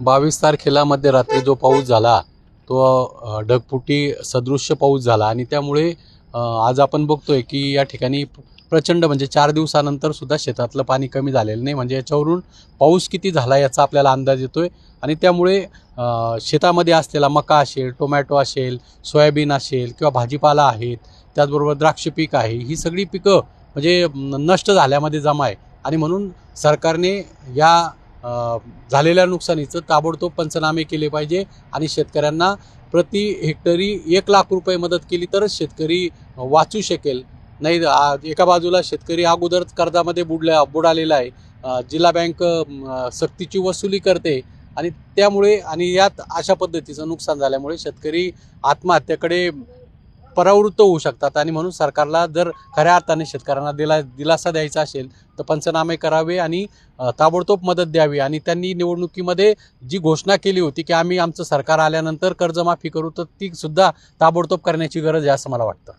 बावीस तारखेला मध्यरात्री जो पाऊस झाला तो ढगफुटी सदृश्य पाऊस झाला आणि त्यामुळे आज आपण बघतोय की या ठिकाणी प्रचंड म्हणजे चार दिवसानंतर सुद्धा शेतातलं पाणी कमी झालेलं नाही. म्हणजे याच्यावरून पाऊस किती झाला याचा आपल्याला अंदाज येतोय आणि त्यामुळे शेतामध्ये असलेला मका असेल टोमॅटो असेल सोयाबीन असेल किंवा भाजीपाला आहेत त्याचबरोबर द्राक्ष पीक आहे ही सगळी पिकं म्हणजे नष्ट झाल्यामध्ये जमा आहे. आणि म्हणून सरकारने या झालेल्या नुकसानीचं ताबडतोब पंचनामे केले पाहिजे आणि शेतकऱ्यांना प्रति हेक्टरी एक लाख रुपये मदत केली तरच शेतकरी वाचू शकेल. नाही एका बाजूला शेतकरी अगोदरच कर्जामध्ये बुडल्या बुडालेला आहे. जिल्हा बँक सक्तीची वसुली करते आणि त्यामुळे आणि यात अशा पद्धतीचं नुकसान झाल्यामुळे शेतकरी आत्महत्येकडे परावृत्त होऊ शकतात. आणि म्हणून सरकारला जर खऱ्या अर्थाने शेतकऱ्यांना दिला दिलासा द्यायचा असेल तर पंचनामे करावे आणि ताबडतोब मदत द्यावी. आणि त्यांनी निवडणुकीमध्ये जी घोषणा केली होती की आम्ही आमचं सरकार आल्यानंतर कर्जमाफी करू तर ती सुद्धा ताबडतोब करण्याची गरज आहे असं मला वाटतं.